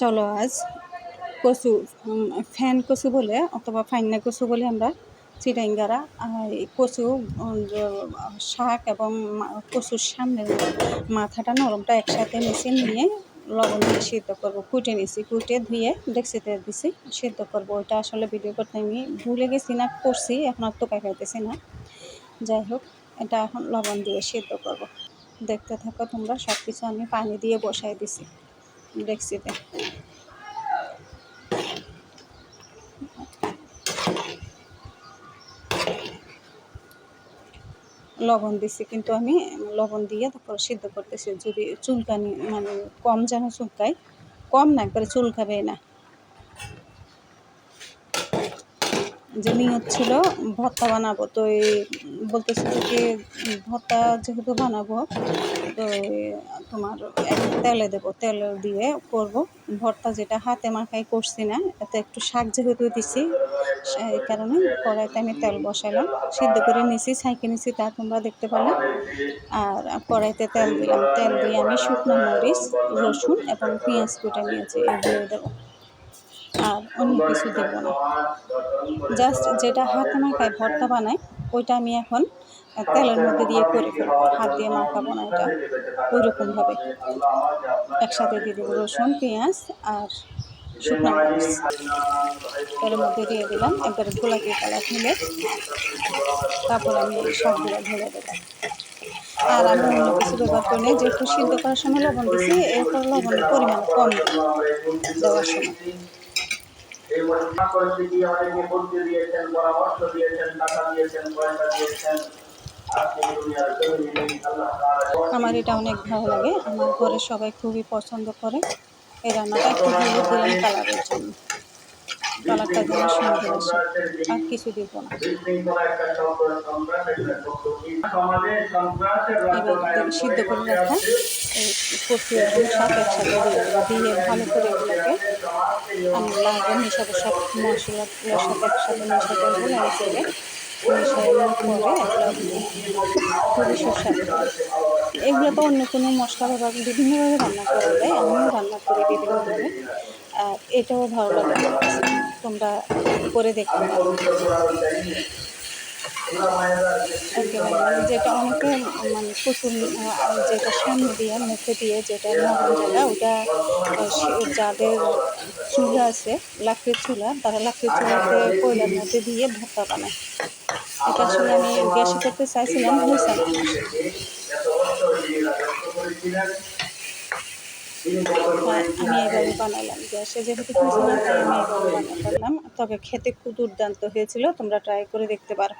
চলো আজ কচু ফ্যান কচু বলে অথবা ফাইনা কচু বলে আমরা চিটাঙ্গারা আর কচু শাক এবং কচুর সামনের মাথাটা নরমটা একসাথে মিশিয়ে নিয়ে লবণ দিয়ে সিদ্ধ করব। কুটে নিছি, কুটে ধুয়ে ডেক্সিতে দিছি, সিদ্ধ করব। ওইটা আসলে ভিডিও করতে আমি ভুলে গেছি না, করছি, এখন আর তোকা খাইতেছি না। যাই হোক, এটা এখন লবণ দিয়ে সিদ্ধ করব। দেখতে থাকো তোমরা সব কিছু আমি পানি দিয়ে বসাই দিছি। ডেক্সিতে লবণ দিছি কিন্তু আমি, লবণ দিয়ে তারপর সিদ্ধ করতেছি। যদি চুলকানি মানে কম যেন চুলকায়, কম না, একবারে চুলকাবে না। যে নিয়ত ছিল, ভর্তা বানাবো। তো এই বলতেছিল কি, ভর্তা যেহেতু বানাবো তোমার তেলে দেবো, তেল দিয়ে করব। ভর্তা যেটা হাতে মাখাই করছি না, এতে একটু শাক যেহেতু দিছি, সেই কারণে কড়াইতে আমি তেল বসালাম, সিদ্ধ করে নিছি ছাইকে নিছি তা তোমরা দেখতে পেলে। আর কড়াইতে তেল দিলাম, তেল দিয়ে আমি শুকনো মরিচ, রসুন এবং পেঁয়াজ কুটে নিয়েছি এগুলো দেবো। আর অন্য কিছু দেবো না। জাস্ট যেটা হাতে মাখায় ভর্তা বানায় ওইটা আমি এখন তেলের মধ্যে দিয়ে করে হাত দিয়ে মাখাবো না এটা ওইরকমভাবে একসাথে দিয়ে দেবো রসুন, পেঁয়াজ আর শুকনো মরিচ। তেলের মধ্যে দিয়ে দিলাম। একবারে গোলাপি কালার হলে তারপর আমি সবগুলো ঢেলে দেবো। আর আমি অন্য কিছু ব্যবহার করি না। যেহেতু সিদ্ধ করার সময় লবণ দিছি, এরপর লবণের পরিমাণ কম দেওয়ার সময়। এই বর্তমান পরিস্থিতি আমাদেরকে বুদ্ধি দিয়েছেন পরামর্শ দিয়েছেন টাকা দিয়েছেন পয়সা দিয়েছেন। আমার এটা অনেক ভালো লাগে। আমার ঘরে সবাই খুবই পছন্দ করে। এই রান্নাটা একটু হলুদ দিলাম কালারের জন্য। কালারটা যেন সুন্দর আসে। আর কিছু দিব না। এবার সিদ্ধ করে রাখা এই কচু এবং শাক একসাথে দিয়ে ভালো করে এগুলোকে আমি হিসাবে সব মশলাগুলোর সাথে একসাথে মেশা করব করে মিশানোর এগুলো তো অন্য কোনো মশলা ব্যবহার বিভিন্নভাবে রান্না করা যায়, আমিও রান্না করি বিভিন্নভাবে এটাও ভালো লাগে। তোমরা করে দেখতে যেটা অনেকে মানে প্রচুর যেটা সামনে দিয়ে মুখে দিয়ে যেটা নরম জায়গা ওটা যাদের চুলা আছে লাকড়ির চুলা তারা লাকড়ির চুলাতে কয়লার মধ্যে দিয়ে ভর্তা বানায়। এটা আসলে আমি গ্যাসে করতে চাইছিলাম হয়েছে হ্যাঁ, আমি এভাবে বানালাম। গ্যাসে যেহেতু হয়েছে না তাই আমি এভাবে বানাতে পারলাম তবে খেতে খুব দুর্দান্ত হয়েছিল তোমরা ট্রাই করে দেখতে পারো।